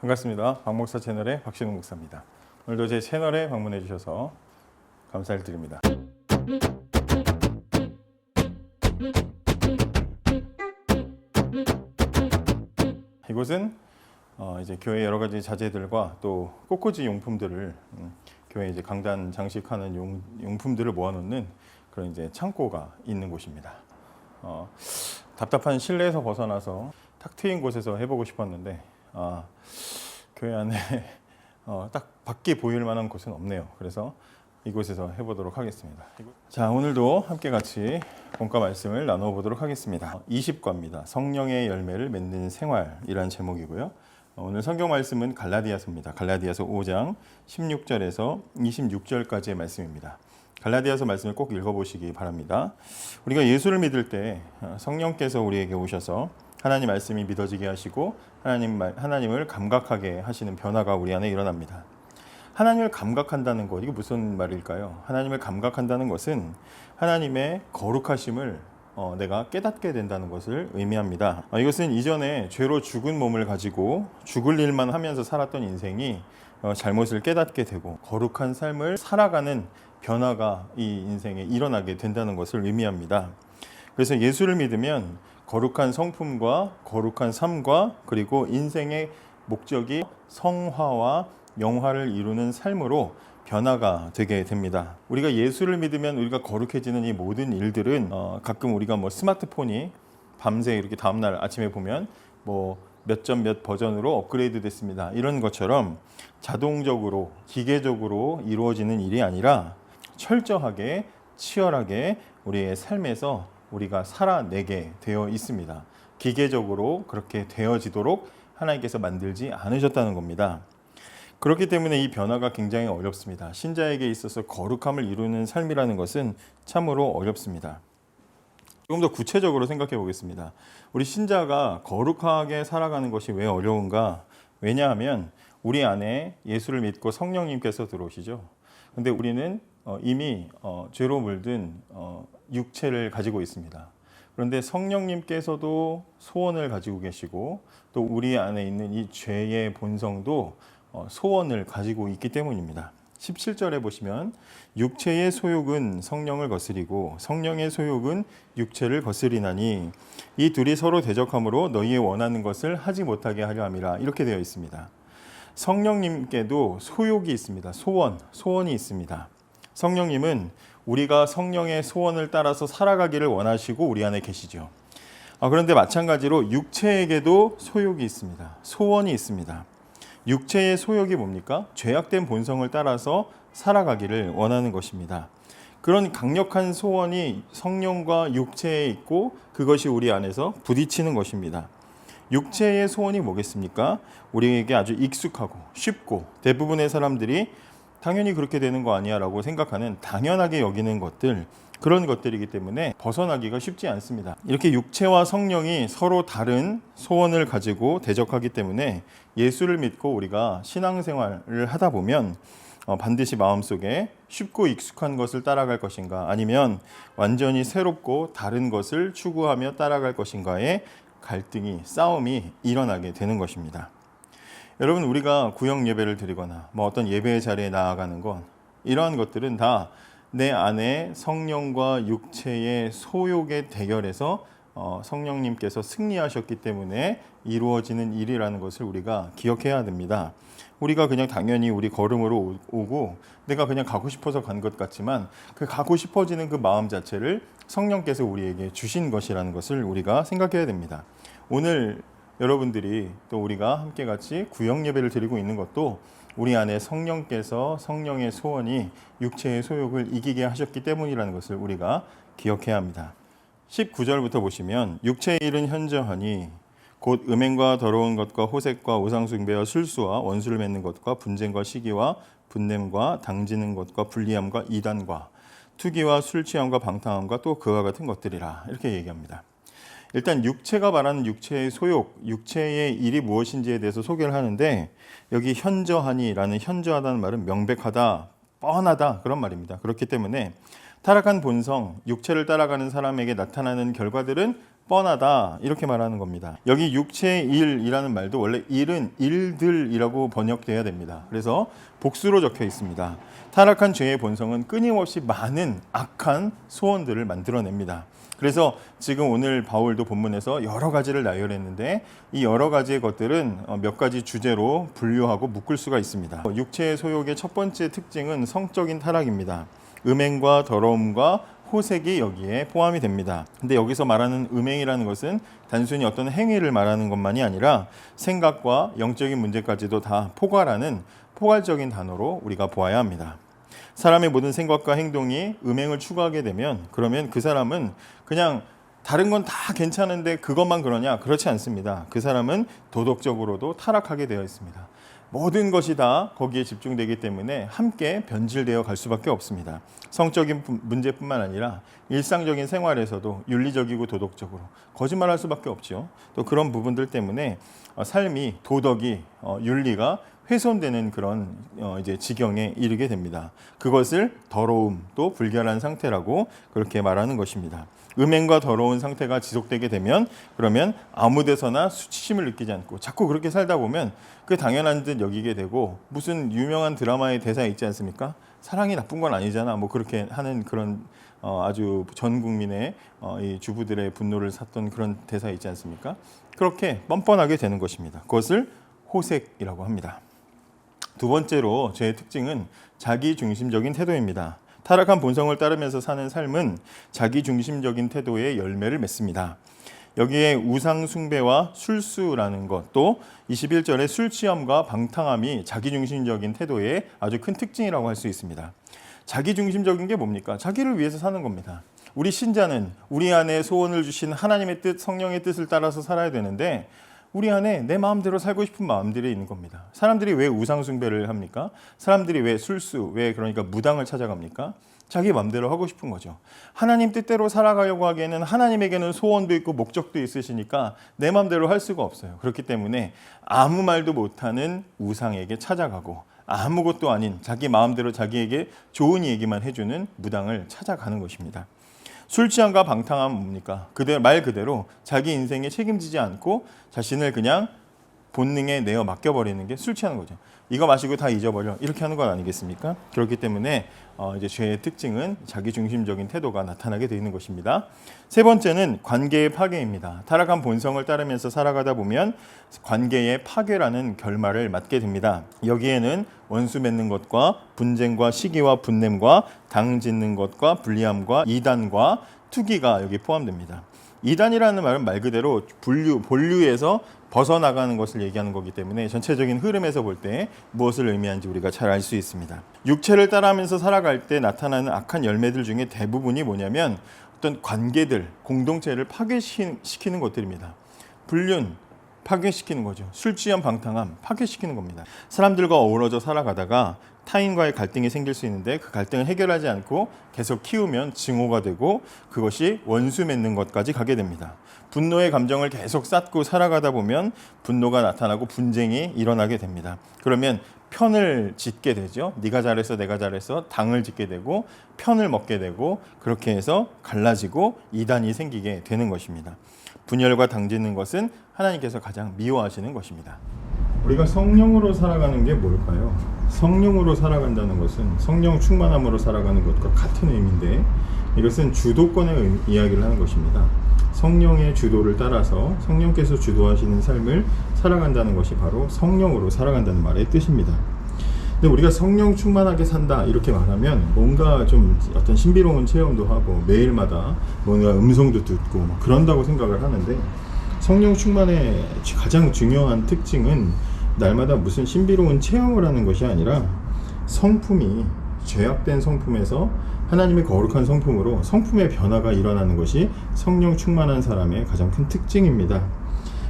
반갑습니다. 박목사 채널의 박신웅 목사입니다. 오늘도 제 채널에 방문해 주셔서 감사를 드립니다. 이곳은 어, 이제 교회 여러 가지 자재들과 또 꽃꽂이 용품들을 음, 교회 이제 강단 장식하는 용, 용품들을 모아놓는 그런 이제 창고가 있는 곳입니다. 어, 답답한 실내에서 벗어나서 탁 트인 곳에서 해보고 싶었는데 아, 교회 안에 어, 딱 밖에 보일 만한 곳은 없네요. 그래서 이곳에서 해보도록 하겠습니다. 자, 오늘도 함께 같이 본과 말씀을 나눠보도록 하겠습니다. 20과입니다. 성령의 열매를 맺는 생활이라는 제목이고요. 어, 오늘 성경 말씀은 갈라디아서입니다. 갈라디아서 5장 16절에서 26절까지의 말씀입니다. 갈라디아서 말씀을 꼭 읽어보시기 바랍니다. 우리가 예수를 믿을 때 어, 성령께서 우리에게 오셔서 하나님 말씀이 믿어지게 하시고 하나님 말, 하나님을 감각하게 하시는 변화가 우리 안에 일어납니다. 하나님을 감각한다는 것 이게 무슨 말일까요? 하나님을 감각한다는 것은 하나님의 거룩하심을 어, 내가 깨닫게 된다는 것을 의미합니다. 어, 이것은 이전에 죄로 죽은 몸을 가지고 죽을 일만 하면서 살았던 인생이 어, 잘못을 깨닫게 되고 거룩한 삶을 살아가는 변화가 이 인생에 일어나게 된다는 것을 의미합니다. 그래서 예수를 믿으면 거룩한 성품과 거룩한 삶과 그리고 인생의 목적이 성화와 영화를 이루는 삶으로 변화가 되게 됩니다. 우리가 예수를 믿으면 우리가 거룩해지는 이 모든 일들은 어, 가끔 우리가 뭐 스마트폰이 밤새 이렇게 다음날 아침에 보면 뭐 몇 점몇 버전으로 업그레이드 됐습니다. 이런 것처럼 자동적으로 기계적으로 이루어지는 일이 아니라 철저하게 치열하게 우리의 삶에서 우리가 살아내게 되어 있습니다. 기계적으로 그렇게 되어지도록 하나님께서 만들지 않으셨다는 겁니다. 그렇기 때문에 이 변화가 굉장히 어렵습니다. 신자에게 있어서 거룩함을 이루는 삶이라는 것은 참으로 어렵습니다. 조금 더 구체적으로 생각해 보겠습니다. 우리 신자가 거룩하게 살아가는 것이 왜 어려운가? 왜냐하면 우리 안에 예수를 믿고 성령님께서 들어오시죠. 근데 우리는 어, 이미 어, 죄로 물든 어, 육체를 가지고 있습니다. 그런데 성령님께서도 소원을 가지고 계시고 또 우리 안에 있는 이 죄의 본성도 어, 소원을 가지고 있기 때문입니다. 17절에 보시면 육체의 소욕은 성령을 거스리고 성령의 소욕은 육체를 거스리나니 이 둘이 서로 대적함으로 너희의 원하는 것을 하지 못하게 하려 함이라 이렇게 되어 있습니다. 성령님께도 소욕이 있습니다. 소원, 소원이 있습니다. 성령님은 우리가 성령의 소원을 따라서 살아가기를 원하시고 우리 안에 계시죠. 아, 그런데 마찬가지로 육체에게도 소욕이 있습니다. 소원이 있습니다. 육체의 소욕이 뭡니까? 죄악된 본성을 따라서 살아가기를 원하는 것입니다. 그런 강력한 소원이 성령과 육체에 있고 그것이 우리 안에서 부딪히는 것입니다. 육체의 소원이 뭐겠습니까? 우리에게 아주 익숙하고 쉽고 대부분의 사람들이 당연히 그렇게 되는 거 아니야라고 생각하는 당연하게 여기는 것들 그런 것들이기 때문에 벗어나기가 쉽지 않습니다. 이렇게 육체와 성령이 서로 다른 소원을 가지고 대적하기 때문에 예수를 믿고 우리가 신앙생활을 하다 보면 어, 반드시 마음속에 쉽고 익숙한 것을 따라갈 것인가 아니면 완전히 새롭고 다른 것을 추구하며 따라갈 것인가의 갈등이 싸움이 일어나게 되는 것입니다. 여러분 우리가 구역 예배를 드리거나 뭐 어떤 예배의 자리에 나아가는 건 이러한 것들은 다 내 안에 성령과 육체의 소욕의 대결에서 어, 성령님께서 승리하셨기 때문에 이루어지는 일이라는 것을 우리가 기억해야 됩니다. 우리가 그냥 당연히 우리 걸음으로 오고 내가 그냥 가고 싶어서 간 것 같지만 그 가고 싶어지는 그 마음 자체를 성령께서 우리에게 주신 것이라는 것을 우리가 생각해야 됩니다. 오늘 여러분들이 또 우리가 함께 같이 구역 예배를 드리고 있는 것도 우리 안에 성령께서 성령의 소원이 육체의 소욕을 이기게 하셨기 때문이라는 것을 우리가 기억해야 합니다. 19절부터 보시면 육체의 일은 현저하니 곧 음행과 더러운 것과 호색과 우상숭배와 술수와 원수를 맺는 것과 분쟁과 시기와 분냄과 당지는 것과 불리함과 이단과 투기와 술 취함과 방탕함과 또 그와 같은 것들이라 이렇게 얘기합니다. 일단 육체가 말하는 육체의 소욕, 육체의 일이 무엇인지에 대해서 소개를 하는데 여기 현저하니라는 현저하다는 말은 명백하다, 뻔하다 그런 말입니다. 그렇기 때문에 타락한 본성, 육체를 따라가는 사람에게 나타나는 결과들은 뻔하다 이렇게 말하는 겁니다. 여기 육체의 일이라는 말도 원래 일은 일들이라고 번역돼야 됩니다. 그래서 복수로 적혀 있습니다. 타락한 죄의 본성은 끊임없이 많은 악한 소원들을 만들어냅니다. 그래서 지금 오늘 바울도 본문에서 여러 가지를 나열했는데 이 여러 가지의 것들은 어, 몇 가지 주제로 분류하고 묶을 수가 있습니다. 육체의 소욕의 첫 번째 특징은 성적인 타락입니다. 음행과 더러움과 호색이 여기에 포함이 됩니다. 근데 여기서 말하는 음행이라는 것은 단순히 어떤 행위를 말하는 것만이 아니라 생각과 영적인 문제까지도 다 포괄하는 포괄적인 단어로 우리가 보아야 합니다. 사람의 모든 생각과 행동이 음행을 추구하게 되면 그러면 그 사람은 그냥 다른 건 다 괜찮은데 그것만 그러냐? 그렇지 않습니다. 그 사람은 도덕적으로도 타락하게 되어 있습니다. 모든 것이 다 거기에 집중되기 때문에 함께 변질되어 갈 수밖에 없습니다. 성적인 부- 문제뿐만 아니라 일상적인 생활에서도 윤리적이고 도덕적으로 거짓말할 수밖에 없죠. 또 그런 부분들 때문에 어, 삶이 도덕이 어, 윤리가 훼손되는 그런 어, 이제 지경에 이르게 됩니다. 그것을 더러움 또 불결한 상태라고 그렇게 말하는 것입니다. 음행과 더러운 상태가 지속되게 되면 그러면 아무 데서나 수치심을 느끼지 않고 자꾸 그렇게 살다 보면 그 당연한 듯 여기게 되고 무슨 유명한 드라마의 대사 있지 않습니까? 사랑이 나쁜 건 아니잖아. 뭐 그렇게 하는 그런 어, 아주 전 국민의 어, 이 주부들의 분노를 샀던 그런 대사 있지 않습니까? 그렇게 뻔뻔하게 되는 것입니다. 그것을 호색이라고 합니다. 두 번째로 죄의 특징은 자기 중심적인 태도입니다. 타락한 본성을 따르면서 사는 삶은 자기 중심적인 태도의 열매를 맺습니다. 여기에 우상 숭배와 술수라는 것, 또 21절의 술 취함과 방탕함이 자기 중심적인 태도의 아주 큰 특징이라고 할 수 있습니다. 자기 중심적인 게 뭡니까? 자기를 위해서 사는 겁니다. 우리 신자는 우리 안에 소원을 주신 하나님의 뜻, 성령의 뜻을 따라서 살아야 되는데 우리 안에 내 마음대로 살고 싶은 마음들이 있는 겁니다. 사람들이 왜 우상 숭배를 합니까? 사람들이 왜 술수, 왜 그러니까 무당을 찾아갑니까? 자기 마음대로 하고 싶은 거죠. 하나님 뜻대로 살아가려고 하기에는 하나님에게는 소원도 있고 목적도 있으시니까 내 마음대로 할 수가 없어요. 그렇기 때문에 아무 말도 못하는 우상에게 찾아가고 아무것도 아닌 자기 마음대로 자기에게 좋은 얘기만 해주는 무당을 찾아가는 것입니다. 술 취함과 방탕함은 뭡니까? 그대 말 그대로 자기 인생에 책임지지 않고 자신을 그냥 본능에 내어 맡겨버리는 게 술 취하는 거죠. 이거 마시고 다 잊어버려 이렇게 하는 건 아니겠습니까? 그렇기 때문에 어, 이제 죄의 특징은 자기 중심적인 태도가 나타나게 되는 것입니다. 세 번째는 관계의 파괴입니다. 타락한 본성을 따르면서 살아가다 보면 관계의 파괴라는 결말을 맞게 됩니다. 여기에는 원수 맺는 것과 분쟁과 시기와 분냄과 당 짓는 것과 불리함과 이단과 투기가 여기 포함됩니다. 이단이라는 말은 말 그대로 분류, 본류에서 벗어나가는 것을 얘기하는 거기 때문에 전체적인 흐름에서 볼 때 무엇을 의미하는지 우리가 잘 알 수 있습니다. 육체를 따라하면서 살아갈 때 나타나는 악한 열매들 중에 대부분이 뭐냐면 어떤 관계들, 공동체를 파괴시키는 것들입니다. 불륜, 파괴시키는 거죠. 술 취한 방탕함, 파괴시키는 겁니다. 사람들과 어우러져 살아가다가 타인과의 갈등이 생길 수 있는데 그 갈등을 해결하지 않고 계속 키우면 증오가 되고 그것이 원수 맺는 것까지 가게 됩니다. 분노의 감정을 계속 쌓고 살아가다 보면 분노가 나타나고 분쟁이 일어나게 됩니다. 그러면 편을 짓게 되죠. 네가 잘해서 내가 잘해서 당을 짓게 되고 편을 먹게 되고 그렇게 해서 갈라지고 이단이 생기게 되는 것입니다. 분열과 당짓는 것은 하나님께서 가장 미워하시는 것입니다. 우리가 성령으로 살아가는 게 뭘까요? 성령으로 살아간다는 것은 성령 충만함으로 살아가는 것과 같은 의미인데 이것은 주도권의 의- 이야기를 하는 것입니다. 성령의 주도를 따라서 성령께서 주도하시는 삶을 살아간다는 것이 바로 성령으로 살아간다는 말의 뜻입니다. 근데 우리가 성령 충만하게 산다 이렇게 말하면 뭔가 좀 어떤 신비로운 체험도 하고 매일마다 뭔가 음성도 듣고 막 그런다고 생각을 하는데 성령 충만의 가장 중요한 특징은 날마다 무슨 신비로운 체험을 하는 것이 아니라 성품이 죄악된 성품에서 하나님의 거룩한 성품으로 성품의 변화가 일어나는 것이 성령 충만한 사람의 가장 큰 특징입니다.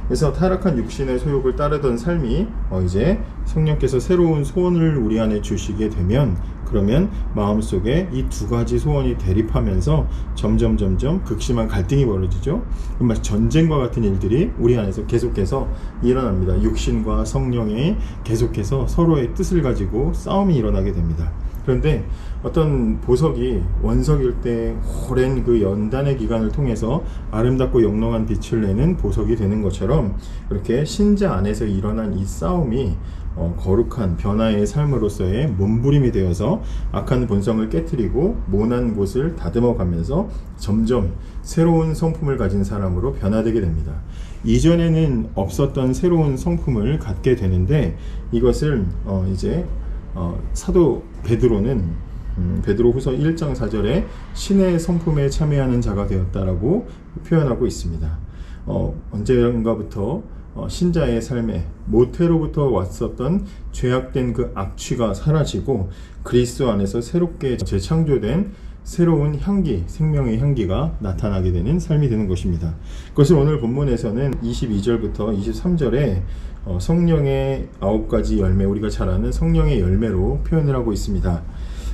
그래서 타락한 육신의 소욕을 따르던 삶이 어 이제 성령께서 새로운 소원을 우리 안에 주시게 되면 그러면 마음속에 이 두 가지 소원이 대립하면서 점점 점점 극심한 갈등이 벌어지죠. 정말 전쟁과 같은 일들이 우리 안에서 계속해서 일어납니다. 육신과 성령이 계속해서 서로의 뜻을 가지고 싸움이 일어나게 됩니다. 그런데 어떤 보석이 원석일 때 오랜 그 연단의 기간을 통해서 아름답고 영롱한 빛을 내는 보석이 되는 것처럼 이렇게 신자 안에서 일어난 이 싸움이 어, 거룩한 변화의 삶으로서의 몸부림이 되어서 악한 본성을 깨뜨리고 모난 곳을 다듬어 가면서 점점 새로운 성품을 가진 사람으로 변화되게 됩니다. 이전에는 없었던 새로운 성품을 갖게 되는데 이것을 어, 이제 어, 사도 베드로는 음, 베드로 후서 1장 4절에 신의 성품에 참여하는 자가 되었다라고 표현하고 있습니다. 어, 언젠가부터 어, 신자의 삶에 모태로부터 왔었던 죄악된 그 악취가 사라지고 그리스도 안에서 새롭게 재창조된 새로운 향기, 생명의 향기가 나타나게 되는 삶이 되는 것입니다. 그것을 오늘 본문에서는 22절부터 23절에 어, 성령의 아홉 가지 열매, 우리가 잘 아는 성령의 열매로 표현을 하고 있습니다.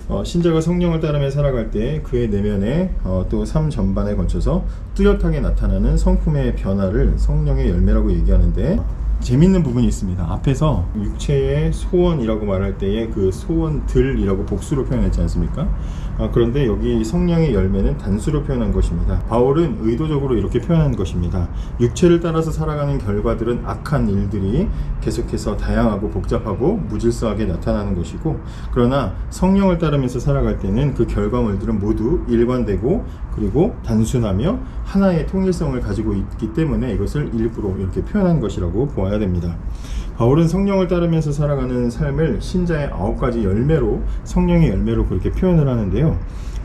어, 신자가 성령을 따르며 살아갈 때 그의 내면에 어, 또삶 전반에 걸쳐서 뚜렷하게 나타나는 성품의 변화를 성령의 열매라고 얘기하는데 재밌는 부분이 있습니다. 앞에서 육체의 소원이라고 말할 때에 그 소원들이라고 복수로 표현했지 않습니까? 아, 그런데 여기 성령의 열매는 단수로 표현한 것입니다. 바울은 의도적으로 이렇게 표현한 것입니다. 육체를 따라서 살아가는 결과들은 악한 일들이 계속해서 다양하고 복잡하고 무질서하게 나타나는 것이고, 그러나 성령을 따르면서 살아갈 때는 그 결과물들은 모두 일관되고 그리고 단순하며 하나의 통일성을 가지고 있기 때문에 이것을 일부러 이렇게 표현한 것이라고 보 아야 됩니다. 바울은 성령을 따르면서 살아가는 삶을 신자의 아홉 가지 열매로 성령의 열매로 그렇게 표현을 하는데요.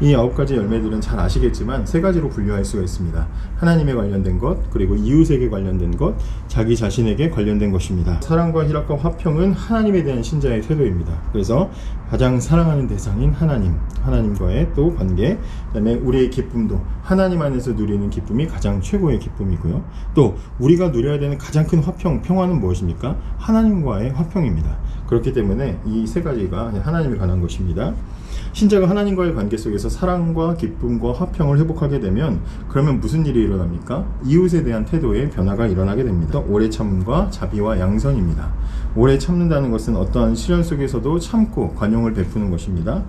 이 아홉 가지 열매들은 잘 아시겠지만 세 가지로 분류할 수가 있습니다. 하나님에 관련된 것, 그리고 이웃에게 관련된 것, 자기 자신에게 관련된 것입니다. 사랑과 희락과 화평은 하나님에 대한 신자의 태도입니다. 그래서 가장 사랑하는 대상인 하나님, 하나님과의 또 관계, 그다음에 우리의 기쁨도 하나님 안에서 누리는 기쁨이 가장 최고의 기쁨이고요. 또 우리가 누려야 되는 가장 큰 화평, 평화는 무엇입니까? 하나님과의 화평입니다. 그렇기 때문에 이 세 가지가 하나님에 관한 것입니다. 신자가 하나님과의 관계 속에서 사랑과 기쁨과 화평을 회복하게 되면 그러면 무슨 일이 일어납니까? 이웃에 대한 태도의 변화가 일어나게 됩니다. 오래 참음과 자비와 양선입니다. 오래 참는다는 것은 어떠한 시련 속에서도 참고 관용을 베푸는 것입니다.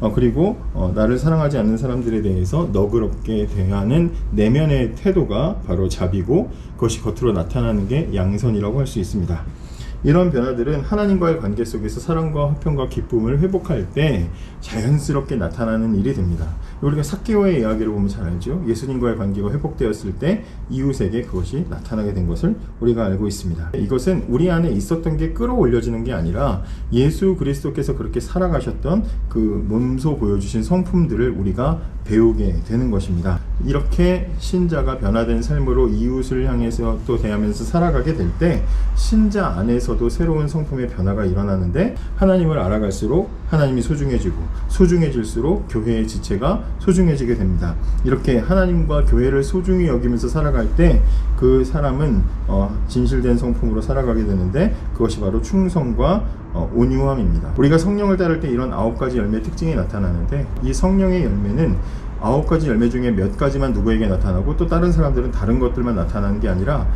어, 그리고 어, 나를 사랑하지 않는 사람들에 대해서 너그럽게 대하는 내면의 태도가 바로 자비고 그것이 겉으로 나타나는 게 양선이라고 할 수 있습니다. 이런 변화들은 하나님과의 관계 속에서 사랑과 화평과 기쁨을 회복할 때 자연스럽게 나타나는 일이 됩니다. 우리가 사케오의 이야기를 보면 잘 알죠. 예수님과의 관계가 회복되었을 때 이웃에게 그것이 나타나게 된 것을 우리가 알고 있습니다. 이것은 우리 안에 있었던 게 끌어올려지는 게 아니라 예수 그리스도께서 그렇게 살아가셨던 그 몸소 보여주신 성품들을 우리가 배우게 되는 것입니다. 이렇게 신자가 변화된 삶으로 이웃을 향해서 또 대하면서 살아가게 될 때 신자 안에서도 새로운 성품의 변화가 일어나는데 하나님을 알아갈수록 하나님이 소중해지고 소중해질수록 교회의 지체가 소중해지게 됩니다. 이렇게 하나님과 교회를 소중히 여기면서 살아갈 때 그 사람은 어, 진실된 성품으로 살아가게 되는데 그것이 바로 충성과 어, 온유함입니다. 우리가 성령을 따를 때 이런 아홉 가지 열매 특징이 나타나는데 이 성령의 열매는 아홉 가지 열매 중에 몇 가지만 누구에게 나타나고 또 다른 사람들은 다른 것들만 나타나는 게 아니라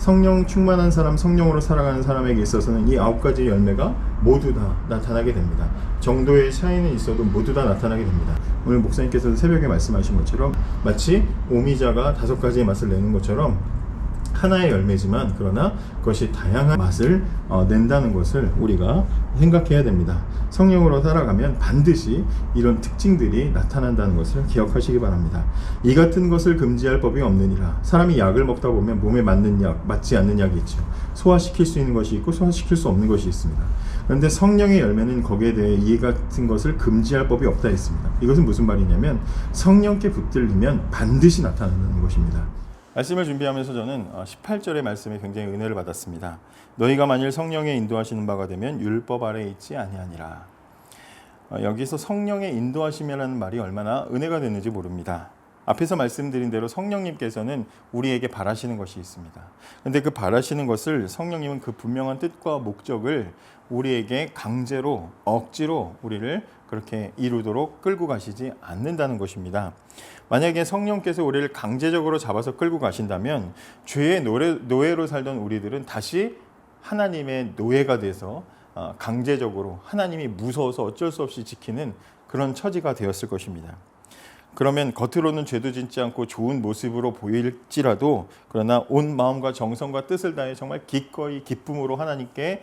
성령 충만한 사람, 성령으로 살아가는 사람에게 있어서는 이 아홉 가지 열매가 모두 다 나타나게 됩니다. 정도의 차이는 있어도 모두 다 나타나게 됩니다. 오늘 목사님께서 새벽에 말씀하신 것처럼 마치 오미자가 다섯 가지의 맛을 내는 것처럼 하나의 열매지만 그러나 그것이 다양한 맛을 어, 낸다는 것을 우리가 생각해야 됩니다. 성령으로 살아가면 반드시 이런 특징들이 나타난다는 것을 기억하시기 바랍니다. 이 같은 것을 금지할 법이 없느니라. 사람이 약을 먹다 보면 몸에 맞는 약, 맞지 않는 약이 있죠. 소화시킬 수 있는 것이 있고 소화시킬 수 없는 것이 있습니다. 그런데 성령의 열매는 거기에 대해 이 같은 것을 금지할 법이 없다 했습니다. 이것은 무슨 말이냐면 성령께 붙들리면 반드시 나타나는 것입니다. 말씀을 준비하면서 저는 18절의 말씀에 굉장히 은혜를 받았습니다. 너희가 만일 성령의 인도하시는 바가 되면 율법 아래 있지 아니하니라. 어, 여기서 성령의 인도하심이라는 말이 얼마나 은혜가 됐는지 모릅니다. 앞에서 말씀드린 대로 성령님께서는 우리에게 바라시는 것이 있습니다. 근데 그 바라시는 것을 성령님은 그 분명한 뜻과 목적을 우리에게 강제로 억지로 우리를 그렇게 이루도록 끌고 가시지 않는다는 것입니다. 만약에 성령께서 우리를 강제적으로 잡아서 끌고 가신다면 죄의 노래, 노예로 살던 우리들은 다시 하나님의 노예가 돼서 아, 강제적으로 하나님이 무서워서 어쩔 수 없이 지키는 그런 처지가 되었을 것입니다. 그러면 겉으로는 죄도 짓지 않고 좋은 모습으로 보일지라도 그러나 온 마음과 정성과 뜻을 다해 정말 기꺼이 기쁨으로 하나님께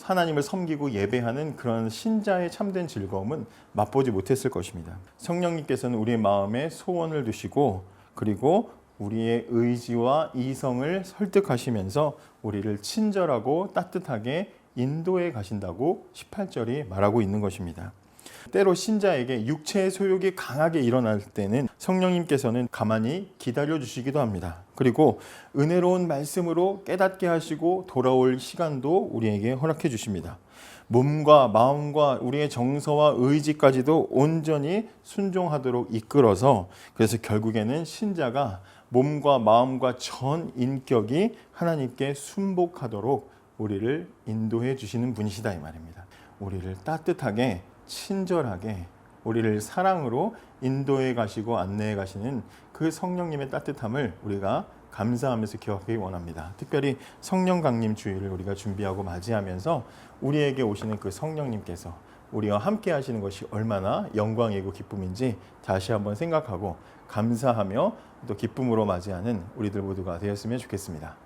하나님을 섬기고 예배하는 그런 신자의 참된 즐거움은 맛보지 못했을 것입니다. 성령님께서는 우리의 마음에 소원을 두시고 그리고 우리의 의지와 이성을 설득하시면서 우리를 친절하고 따뜻하게 인도해 가신다고 18절이 말하고 있는 것입니다. 때로 신자에게 육체의 소욕이 강하게 일어날 때는 성령님께서는 가만히 기다려 주시기도 합니다. 그리고 은혜로운 말씀으로 깨닫게 하시고 돌아올 시간도 우리에게 허락해 주십니다. 몸과 마음과 우리의 정서와 의지까지도 온전히 순종하도록 이끌어서 그래서 결국에는 신자가 몸과 마음과 전 인격이 하나님께 순복하도록 우리를 인도해 주시는 분이시다 이 말입니다. 우리를 따뜻하게 친절하게 우리를 사랑으로 인도해 가시고 안내해 가시는 그 성령님의 따뜻함을 우리가 감사하면서 기억하기 원합니다. 특별히 성령 강림 주일을 우리가 준비하고 맞이하면서 우리에게 오시는 그 성령님께서 우리와 함께 하시는 것이 얼마나 영광이고 기쁨인지 다시 한번 생각하고 감사하며 또 기쁨으로 맞이하는 우리들 모두가 되었으면 좋겠습니다.